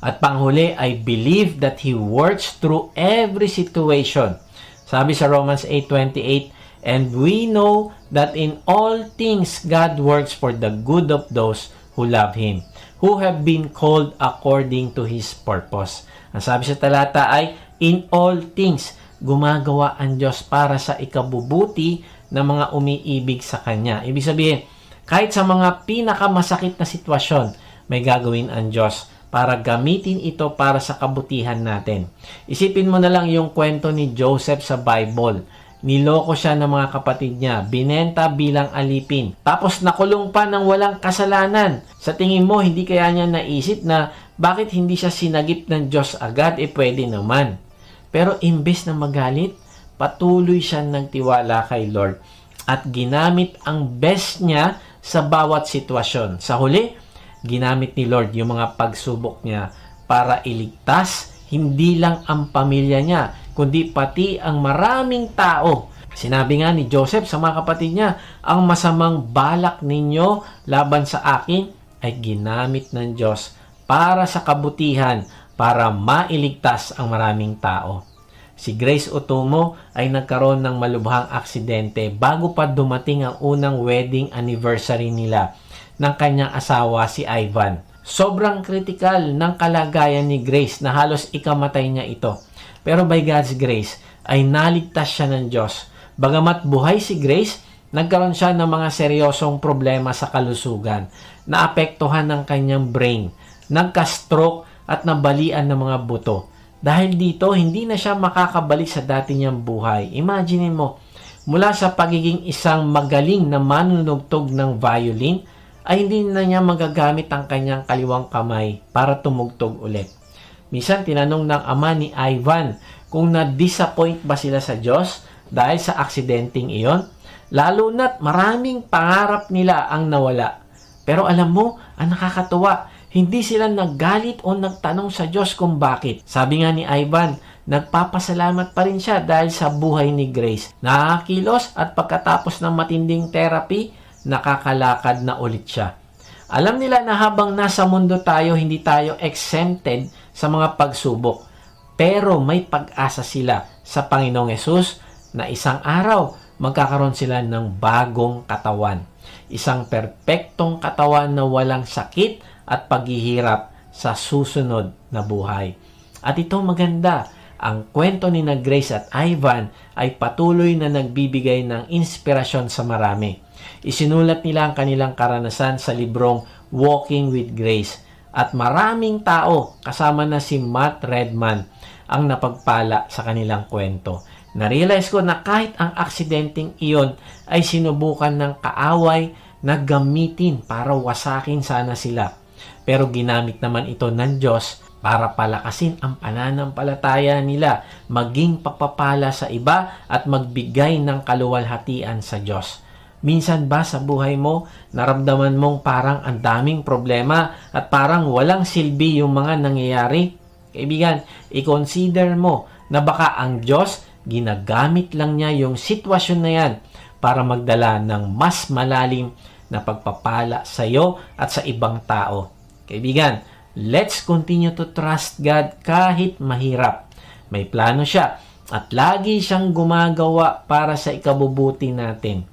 At panghuli, I believe that He works through every situation. Sabi sa Romans 8.28, And we know that in all things God works for the good of those who love Him, who have been called according to His purpose. Ang sabi sa talata ay, In all things, gumagawa ang Diyos para sa ikabubuti ng mga umiibig sa Kanya. Ibig sabihin, kahit sa mga pinakamasakit na sitwasyon, may gagawin ang Diyos para gamitin ito para sa kabutihan natin. Isipin mo na lang yung kwento ni Joseph sa Bible. Niloko siya ng mga kapatid niya, binenta bilang alipin. Tapos nakulong pa ng walang kasalanan. Sa tingin mo, hindi kaya niya naisip na bakit hindi siya sinagip ng Diyos agad? Eh pwede naman. Pero imbes na magalit, patuloy siya nagtiwala kay Lord at ginamit ang best niya sa bawat sitwasyon. Sa huli, ginamit ni Lord yung mga pagsubok niya para iligtas hindi lang ang pamilya niya, kundi pati ang maraming tao. Sinabi nga ni Joseph sa mga kapatid niya, ang masamang balak ninyo laban sa akin ay ginamit ng Diyos para sa kabutihan, para mailigtas ang maraming tao. Si Grace Otomo ay nagkaroon ng malubhang aksidente bago pa dumating ang unang wedding anniversary nila ng kanyang asawa si Ivan. Sobrang critical ng kalagayan ni Grace na halos ikamatay niya ito. Pero by God's grace ay naligtas siya ng Diyos. Bagamat buhay si Grace, nagkaroon siya ng mga seryosong problema sa kalusugan. Naapektuhan ng kanyang brain, nagka-stroke at nabalian ng mga buto. Dahil dito, hindi na siya makakabalik sa dati niyang buhay. Imagine mo, mula sa pagiging isang magaling na manunugtog ng violin, ay hindi na niya magagamit ang kanyang kaliwang kamay para tumugtog ulit. Minsan tinanong ng ama ni Ivan kung na-disappoint ba sila sa Diyos dahil sa aksidenteng iyon. Lalo na't maraming pangarap nila ang nawala. Pero alam mo, ang nakakatuwa, hindi sila naggalit o nagtanong sa Diyos kung bakit. Sabi nga ni Ivan, nagpapasalamat pa rin siya dahil sa buhay ni Grace. Nakakilos at pagkatapos ng matinding therapy, nakakalakad na ulit siya. Alam nila na habang nasa mundo tayo, hindi tayo exempted sa mga pagsubok. Pero may pag-asa sila sa Panginoong Yesus na isang araw magkakaroon sila ng bagong katawan. Isang perpektong katawan na walang sakit at paghihirap sa susunod na buhay. At ito maganda, ang kwento ni na Grace at Ivan ay patuloy na nagbibigay ng inspirasyon sa marami. Isinulat nila ang kanilang karanasan sa librong Walking with Grace at maraming tao kasama na si Matt Redman ang napagpala sa kanilang kwento. Narealize ko na kahit ang aksidenteng iyon ay sinubukan ng kaaway na gamitin para wasakin sana sila. Pero ginamit naman ito ng Diyos para palakasin ang pananampalataya nila, maging pagpapala sa iba at magbigay ng kaluwalhatian sa Diyos. Minsan ba sa buhay mo, naramdaman mong parang ang daming problema at parang walang silbi yung mga nangyayari? Kaibigan, i-consider mo na baka ang Diyos ginagamit lang niya yung sitwasyon na yan para magdala ng mas malalim na pagpapala sa iyo at sa ibang tao. Kaibigan, let's continue to trust God kahit mahirap. May plano siya at lagi siyang gumagawa para sa ikabubuti natin.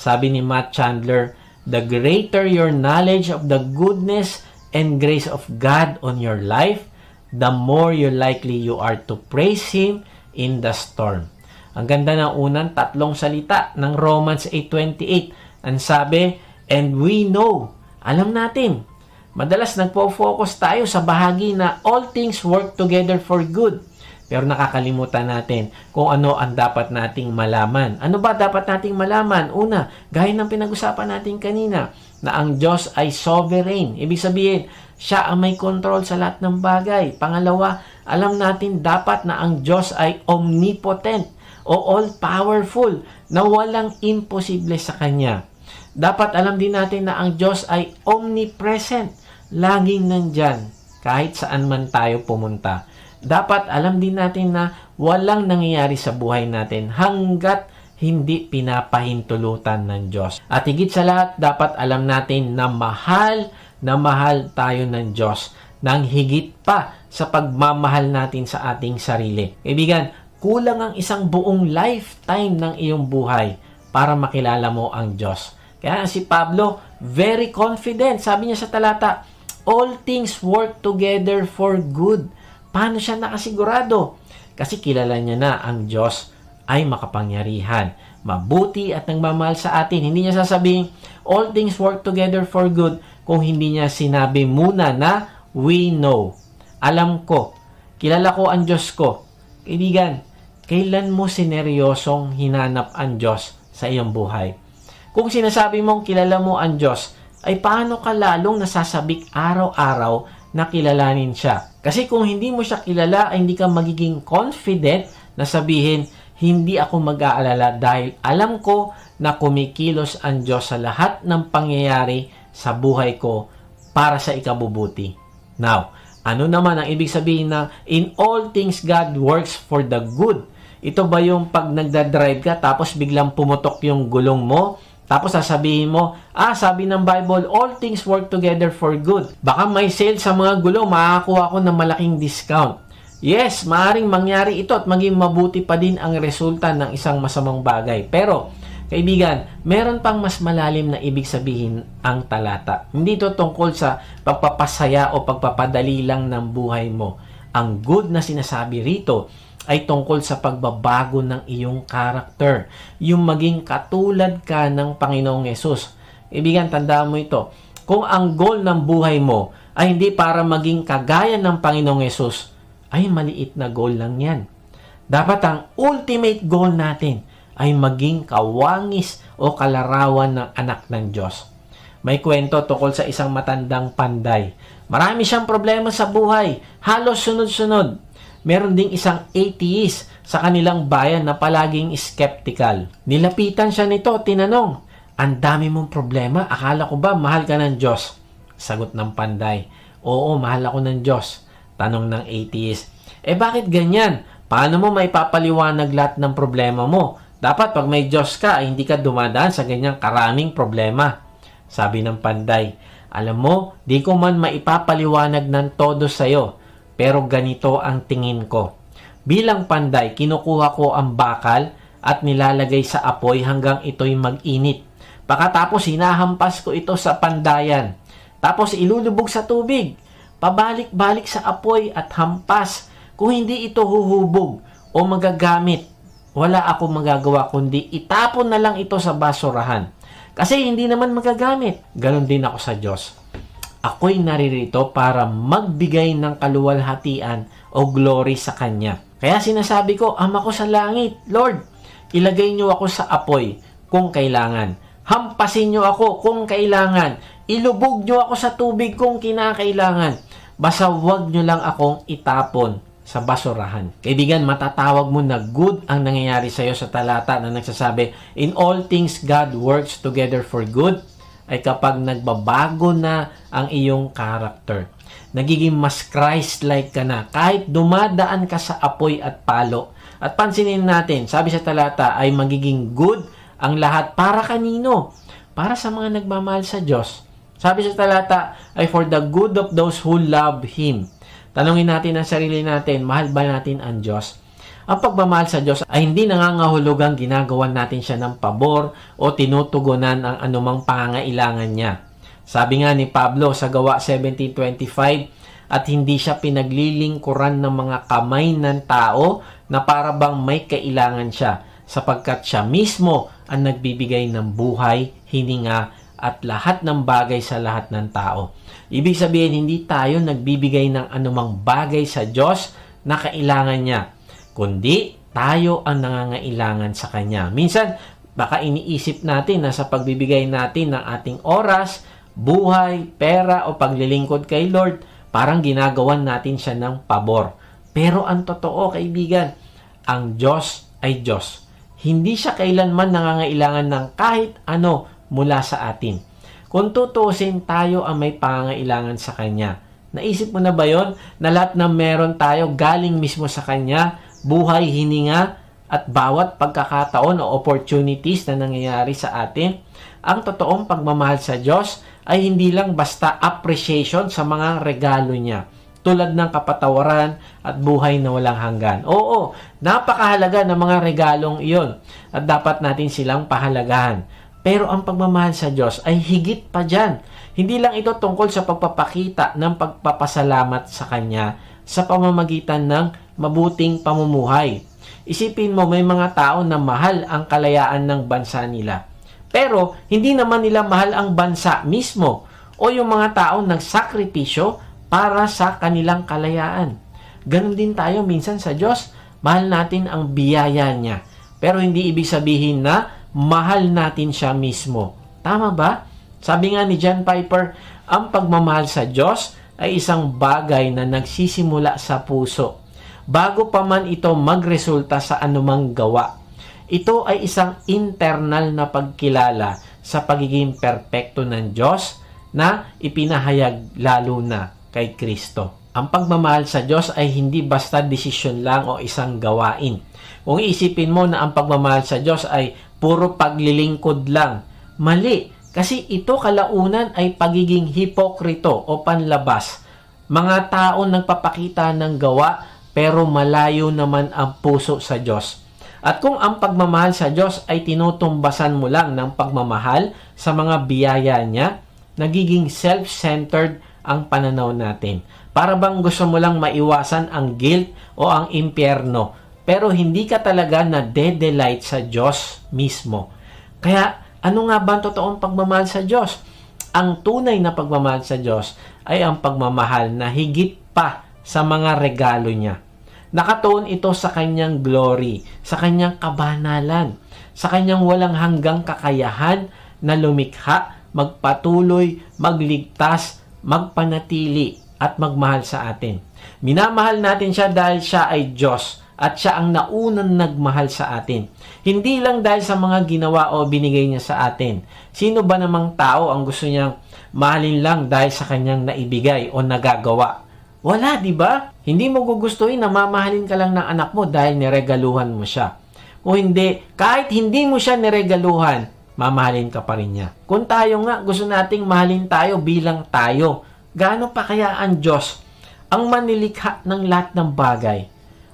Sabi ni Matt Chandler, the greater your knowledge of the goodness and grace of God on your life, the more you likely you are to praise Him in the storm. Ang ganda ng unang tatlong salita ng Romans 8.28. Ang sabi, and we know, alam natin, madalas nagpo-focus tayo sa bahagi na all things work together for good. Pero nakakalimutan natin kung ano ang dapat nating malaman. Ano ba dapat nating malaman? Una, gaya ng pinag-usapan natin kanina, na ang Diyos ay sovereign. Ibig sabihin, siya ang may control sa lahat ng bagay. Pangalawa, alam natin dapat na ang Diyos ay omnipotent o all-powerful na walang imposible sa Kanya. Dapat alam din natin na ang Diyos ay omnipresent, laging nandyan kahit saan man tayo pumunta dapat alam din natin na walang nangyayari sa buhay natin hanggat hindi pinapahintulutan ng Diyos. At higit sa lahat, dapat alam natin na mahal na mahal tayo ng Diyos ng higit pa sa pagmamahal natin sa ating sarili. Kaibigan, kulang ang isang buong lifetime ng iyong buhay para makilala mo ang Diyos. Kaya si Pablo, very confident. Sabi niya sa talata, all things work together for good. Paano siya nakasigurado? Kasi kilala niya na ang Diyos ay makapangyarihan, mabuti at nagmamahal sa atin. Hindi niya sasabihin, all things work together for good kung hindi niya sinabi muna na we know. Alam ko, kilala ko ang Diyos ko. Kaibigan, kailan mo sineryosong hinanap ang Diyos sa iyong buhay? Kung sinasabi mong kilala mo ang Diyos, ay paano ka lalong nasasabik araw-araw na kilalanin siya? Kasi kung hindi mo siya kilala, ay hindi ka magiging confident na sabihin, hindi ako mag-aalala dahil alam ko na kumikilos ang Diyos sa lahat ng pangyayari sa buhay ko para sa ikabubuti. Now, ano naman ang ibig sabihin na in all things God works for the good? Ito ba yung pag nagda-drive ka tapos biglang pumutok yung gulong mo? Tapos sasabihin mo, ah, sabi ng Bible, all things work together for good. Baka may sale sa mga gulong, makakakuha ko ng malaking discount. Yes, maaring mangyari ito at maging mabuti pa din ang resulta ng isang masamang bagay. Pero, kaibigan, meron pang mas malalim na ibig sabihin ang talata. Hindi ito tungkol sa pagpapasaya o pagpapadali lang ng buhay mo. Ang good na sinasabi rito ay tungkol sa pagbabago ng iyong karakter. Yung maging katulad ka ng Panginoong Yesus. Kaibigan, tandaan mo ito. Kung ang goal ng buhay mo ay hindi para maging kagaya ng Panginoong Yesus, ay maliit na goal lang yan. Dapat ang ultimate goal natin ay maging kawangis o kalarawan ng anak ng Diyos. May kwento tungkol sa isang matandang panday. Marami siyang problema sa buhay, halos sunod-sunod. Meron ding isang atheist sa kanilang bayan na palaging skeptical. Nilapitan siya nito, tinanong, ang dami mong problema, akala ko ba mahal ka ng Diyos? Sagot ng panday, oo, mahal ako ng Diyos. Tanong ng atheist, eh bakit ganyan? Paano mo may papaliwanag lahat ng problema mo? Dapat pag may Diyos ka, ay hindi ka dumadaan sa ganyang karaming problema. Sabi ng panday, alam mo, di ko man maipapaliwanag ng todo sa'yo, pero ganito ang tingin ko. Bilang panday, kinukuha ko ang bakal at nilalagay sa apoy hanggang ito'y mag-init. Pagkatapos hinahampas ko ito sa pandayan. Tapos ilulubog sa tubig pabalik-balik sa apoy at hampas. Kung hindi ito huhubog o magagamit, wala ako magagawa kundi itapon na lang ito sa basurahan. Kasi hindi naman magagamit. Ganon din ako sa Diyos. Ako'y naririto para magbigay ng kaluwalhatian o glory sa Kanya. Kaya sinasabi ko, Ama ko sa langit, Lord, ilagay niyo ako sa apoy kung kailangan. Hampasin niyo ako kung kailangan. Ilubog niyo ako sa tubig kung kinakailangan Basta wag nyo lang akong itapon sa basurahan. Kaibigan, matatawag mo na good ang nangyayari sa iyo sa talata na nagsasabi, In all things God works together for good, ay kapag nagbabago na ang iyong character. Nagiging mas Christ-like ka na kahit dumadaan ka sa apoy at palo. At pansinin natin, sabi sa talata ay magiging good ang lahat para kanino? Para sa mga nagmamahal sa Diyos sabi sa talata ay for the good of those who love Him. Tanungin natin ang sarili natin, mahal ba natin ang Diyos? Ang pagmamahal sa Diyos ay hindi nangangahulugang ginagawan natin siya ng pabor o tinutugunan ang anumang pangangailangan niya. Sabi nga ni Pablo sa gawa 17.25, at hindi siya pinaglilingkuran ng mga kamay ng tao na para bang may kailangan siya sapagkat siya mismo ang nagbibigay ng buhay, hininga at lahat ng bagay sa lahat ng tao. Ibig sabihin, hindi tayo nagbibigay ng anumang bagay sa Diyos na kailangan niya, kundi tayo ang nangangailangan sa Kanya. Minsan, baka iniisip natin na sa pagbibigay natin ng ating oras, buhay, pera o paglilingkod kay Lord, parang ginagawan natin siya ng pabor. Pero ang totoo, kaibigan, ang Diyos ay Diyos. Hindi siya kailanman nangangailangan ng kahit ano mula sa atin. Kung tutusin tayo ang may pangailangan sa Kanya. Naisip mo na ba yon na lahat na meron tayo galing mismo sa Kanya, buhay, hininga, at bawat pagkakataon o opportunities na nangyayari sa atin, ang totoong pagmamahal sa Diyos ay hindi lang basta appreciation sa mga regalo niya tulad ng kapatawaran at buhay na walang hanggan. Oo, napakahalaga ng mga regalong iyon at dapat natin silang pahalagahan. Pero ang pagmamahal sa Diyos ay higit pa dyan. Hindi lang ito tungkol sa pagpapakita ng pagpapasalamat sa Kanya sa pamamagitan ng mabuting pamumuhay. Isipin mo, may mga tao na mahal ang kalayaan ng bansa nila. Pero, hindi naman nila mahal ang bansa mismo o yung mga taong nagsakripisyo para sa kanilang kalayaan. Ganon din tayo minsan sa Diyos. Mahal natin ang biyaya niya. Pero hindi ibig sabihin na mahal natin siya mismo. Tama ba? Sabi nga ni John Piper, ang pagmamahal sa Diyos ay isang bagay na nagsisimula sa puso. Bago pa man ito magresulta sa anumang gawa. Ito ay isang internal na pagkilala sa pagiging perpekto ng Diyos na ipinahayag lalo na kay Kristo. Ang pagmamahal sa Diyos ay hindi basta desisyon lang o isang gawain. Kung isipin mo na ang pagmamahal sa Diyos ay puro paglilingkod lang, mali. Kasi ito kalaunan ay pagiging hipokrito o panlabas. Mga taong nagpapakita ng gawa pero malayo naman ang puso sa Diyos. At kung ang pagmamahal sa Diyos ay tinutumbasan mo lang ng pagmamahal sa mga biyaya niya, nagiging self-centered ang pananaw natin. Para bang gusto mo lang maiwasan ang guilt o ang impyerno, pero hindi ka talaga na de-delight sa Diyos mismo. Kaya, ano nga ba ang totoong pagmamahal sa Diyos? Ang tunay na pagmamahal sa Diyos ay ang pagmamahal na higit pa sa mga regalo niya. Nakatuon ito sa kanyang glory, sa kanyang kabanalan, sa kanyang walang hanggang kakayahan na lumikha, magpatuloy, magligtas, magpanatili, at magmahal sa atin. Minamahal natin siya dahil siya ay Diyos at siya ang naunang nagmahal sa atin. Hindi lang dahil sa mga ginawa o binigay niya sa atin. Sino ba namang tao ang gusto niyang mahalin lang dahil sa kanyang naibigay o nagagawa? Wala, di ba? Hindi mo gugustuhin na mamahalin ka lang ng anak mo dahil niregaluhan mo siya. O hindi, kahit hindi mo siya niregaluhan, mamahalin ka pa rin niya. Kung tayo nga, gusto nating mahalin tayo bilang tayo, gaano pa kaya ang Diyos ang manilikha ng lahat ng bagay?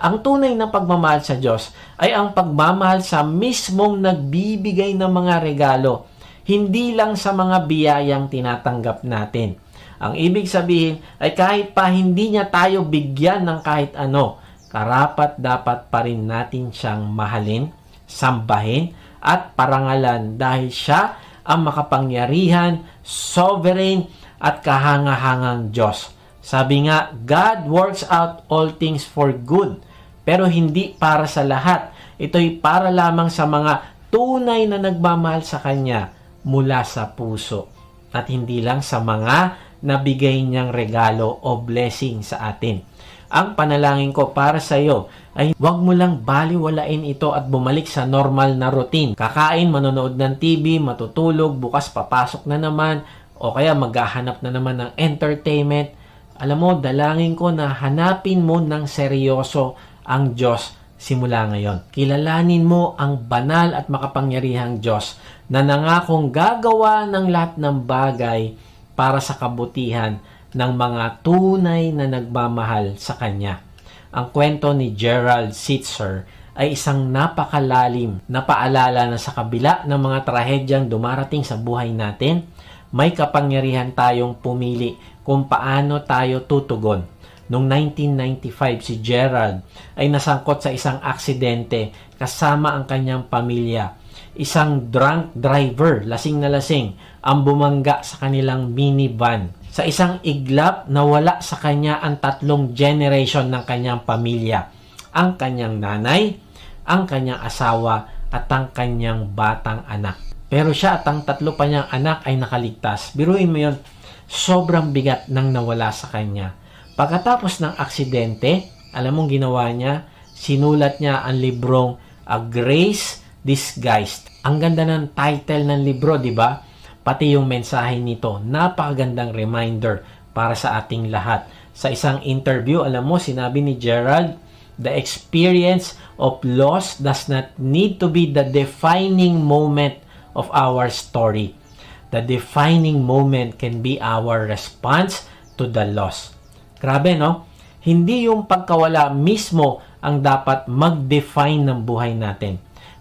Ang tunay na pagmamahal sa Diyos ay ang pagmamahal sa mismong nagbibigay ng mga regalo, hindi lang sa mga biyayang tinatanggap natin. Ang ibig sabihin ay kahit pa hindi niya tayo bigyan ng kahit ano, karapat dapat pa rin natin siyang mahalin, sambahin, at parangalan dahil siya ang makapangyarihan, sovereign, at kahangahangang Diyos. Sabi nga, God works out all things for good, pero hindi para sa lahat. Ito'y para lamang sa mga tunay na nagmamahal sa Kanya mula sa puso at hindi lang sa mga nabigay niyang regalo o blessing sa atin. Ang panalangin ko para sa iyo ay huwag mo lang baliwalain ito at bumalik sa normal na routine. Kakain, manonood ng TV, matutulog, bukas papasok na naman, o kaya maghahanap na naman ng entertainment. Alam mo, dalangin ko na hanapin mo ng seryoso ang Diyos simula ngayon. Kilalanin mo ang banal at makapangyarihang Diyos na nangakong gagawa ng lahat ng bagay para sa kabutihan ng mga tunay na nagmamahal sa Kanya. Ang kwento ni Gerald Sitzer ay isang napakalalim na paalala na sa kabila ng mga trahedyang dumarating sa buhay natin, may kapangyarihan tayong pumili kung paano tayo tutugon. Noong 1995, si Gerald ay nasangkot sa isang aksidente kasama ang kanyang pamilya. Isang drunk driver, lasing na lasing, ang bumangga sa kanilang minivan. Sa isang iglap, nawala sa kanya ang tatlong generation ng kanyang pamilya. Ang kanyang nanay, ang kanyang asawa, at ang kanyang batang anak. Pero siya at ang tatlo pa niyang anak ay nakaligtas. Biruin mo yun, sobrang bigat nang nawala sa kanya. Pagkatapos ng aksidente, alam mong ginawa niya, sinulat niya ang librong A Grace Disguised. Ang ganda ng title ng libro, di ba? Pati yung mensahe nito, napakagandang reminder para sa ating lahat. Sa isang interview, alam mo, sinabi ni Gerald, the experience of loss does not need to be the defining moment of our story. the defining moment can be our response to the loss. Grabe, no? Hindi yung pagkawala mismo ang dapat mag-define ng buhay natin,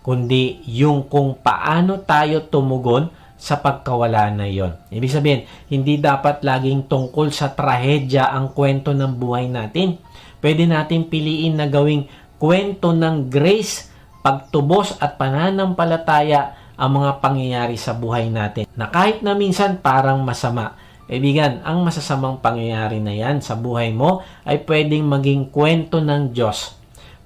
kundi yung kung paano tayo tumugon sa pagkawala na yon. Ibig sabihin, hindi dapat laging tungkol sa trahedya ang kwento ng buhay natin. Pwede natin piliin na gawing kwento ng grace, pagtubos at pananampalataya ang mga pangyayari sa buhay natin na kahit na minsan parang masama. Kaibigan, ang masasamang pangyayari na yan sa buhay mo ay pwedeng maging kwento ng Diyos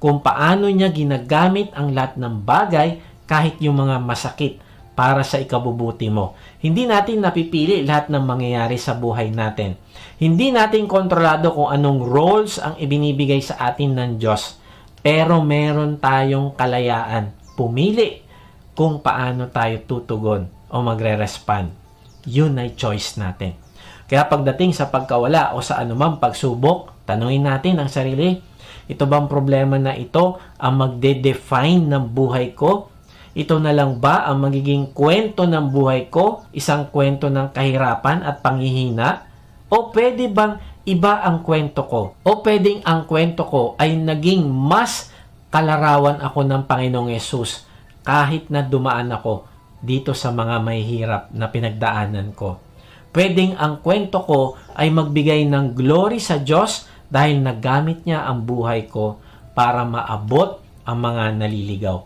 kung paano niya ginagamit ang lahat ng bagay kahit yung mga masakit para sa ikabubuti mo. Hindi natin napipili lahat ng mangyayari sa buhay natin. Hindi natin kontrolado kung anong roles ang ibinibigay sa atin ng Diyos. Pero meron tayong kalayaan. Pumili kung paano tayo tutugon o magre-respond. Yun ay choice natin. Kaya pagdating sa pagkawala o sa anumang pagsubok, tanungin natin ang sarili, ito bang problema na ito ang magde-define ng buhay ko? Ito na lang ba ang magiging kwento ng buhay ko? Isang kwento ng kahirapan at panghihina? O pwede bang iba ang kwento ko? O pwedeng ang kwento ko ay naging mas kalarawan ako ng Panginoong Yesus kahit na dumaan ako dito sa mga mahihirap na pinagdaanan ko. Pwedeng ang kwento ko ay magbigay ng glory sa Diyos dahil nagamit niya ang buhay ko para maabot ang mga naliligaw.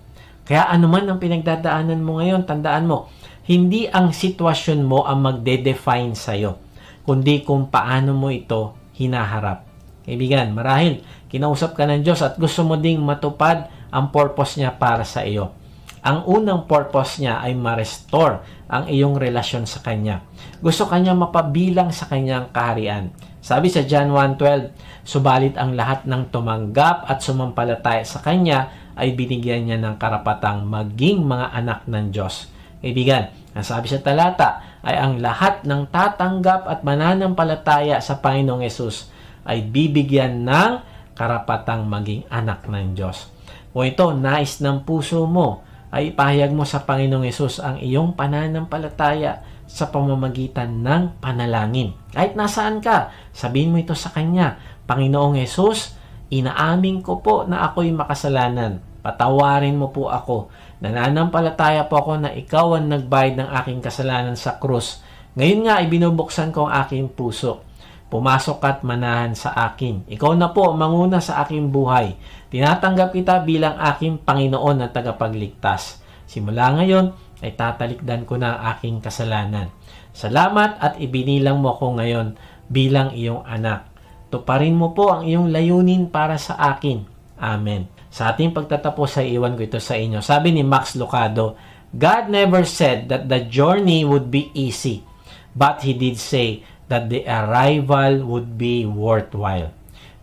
Kaya anuman ang pinagdadaanan mo ngayon, tandaan mo, hindi ang sitwasyon mo ang magde-define sa'yo, kundi kung paano mo ito hinaharap. Kaibigan, marahil, kinausap ka ng Diyos at gusto mo ding matupad ang purpose niya para sa iyo. Ang unang purpose niya ay ma-restore ang iyong relasyon sa Kanya. Gusto Kanya mapabilang sa Kanyang kaharian. Sabi sa John 1.12, Subalit ang lahat ng tumanggap at sumampalataya sa Kanya ay binigyan niya ng karapatang maging mga anak ng Diyos. Kaibigan, ang sabi sa talata ay ang lahat ng tatanggap at mananampalataya sa Panginoong Yesus ay bibigyan ng karapatang maging anak ng Diyos. Kung ito, nais ng puso mo, ay ipahayag mo sa Panginoong Yesus ang iyong pananampalataya sa pamamagitan ng panalangin. Kahit nasaan ka, sabihin mo ito sa Kanya, Panginoong Yesus, inaamin ko po na ako'y makasalanan. Patawarin mo po ako. Nananampalataya po ako na ikaw ang nagbayad ng aking kasalanan sa krus. Ngayon nga, ibinubuksan ko ang aking puso. Pumasok at manahan sa akin. Ikaw na po manguna sa aking buhay. Tinatanggap kita bilang aking Panginoon at tagapagligtas. Simula ngayon ay tatalikdan ko na ang aking kasalanan. Salamat at ibinilang mo ako ngayon bilang iyong anak. Tuparin mo po ang iyong layunin para sa akin. Amen. Sa ating pagtatapos ay iwan ko ito sa inyo. Sabi ni Max Lucado, God never said that the journey would be easy, but He did say that the arrival would be worthwhile.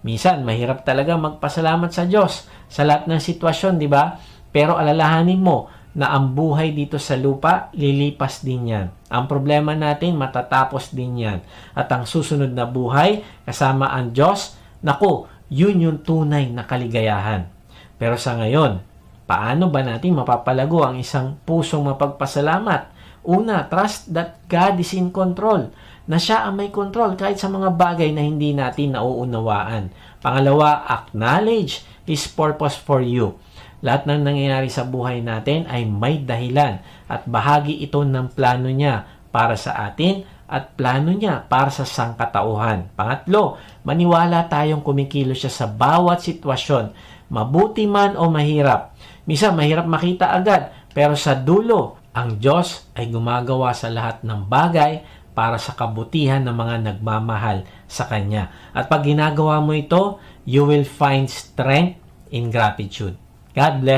Minsan, mahirap talaga magpasalamat sa Diyos sa lahat ng sitwasyon, di ba? Pero alalahanin mo na ang buhay dito sa lupa, lilipas din yan. Ang problema natin, matatapos din yan. At ang susunod na buhay, kasama ang Diyos, naku, yun yung tunay na kaligayahan. Pero sa ngayon, paano ba natin mapapalago ang isang pusong mapagpasalamat? Una, trust that God is in control na siya ang may control kahit sa mga bagay na hindi natin nauunawaan. Pangalawa, acknowledge His purpose for you. Lahat ng nangyayari sa buhay natin ay may dahilan at bahagi ito ng plano niya para sa atin at plano niya para sa sangkatauhan. Pangatlo, maniwala tayong kumikilos siya sa bawat sitwasyon, mabuti man o mahirap. Misa mahirap makita agad, pero sa dulo, ang Diyos ay gumagawa sa lahat ng bagay para sa kabutihan ng mga nagmamahal sa Kanya. At pag ginagawa mo ito, you will find strength in gratitude. God bless.